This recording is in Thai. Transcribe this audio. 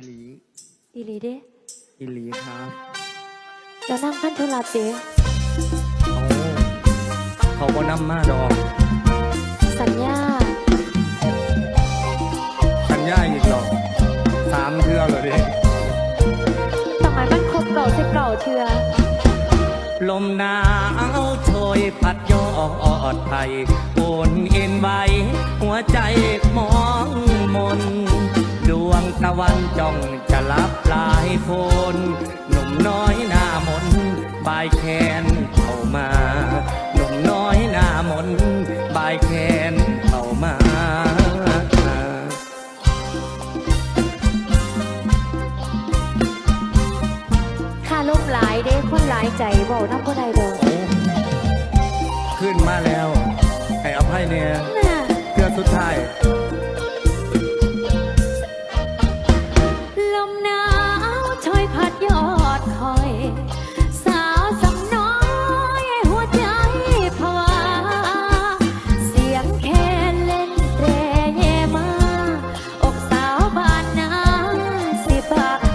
อีหลีอีหลีเด้อีหลีครับเจ้านั่งพันธุรัตน์เด้เขาเขาบ่นำมาดอก สัญญา สัญญาอีกหรอกสามเทื่อเลยเด้ต้องให้มันครบเก่าสิบเก่าเทือลมหนาวโชยพัดยอดไทยโอนเอ็นไว้หัวใจมองมนดวง ตะวันจ้องจะลับลายคนหนุ่มน้อยหน้ามนบายแคนเข้ามา หนุ่มน้อยหน้ามนบายแคนเข้ามาค่าล่มหลายเด้คนหลายใจบอกน้ำก็ได้ดอกโอ้ขึ้นมาแล้วให้อภัยเนี่ยน่ะเพื่อสุดท้าย thought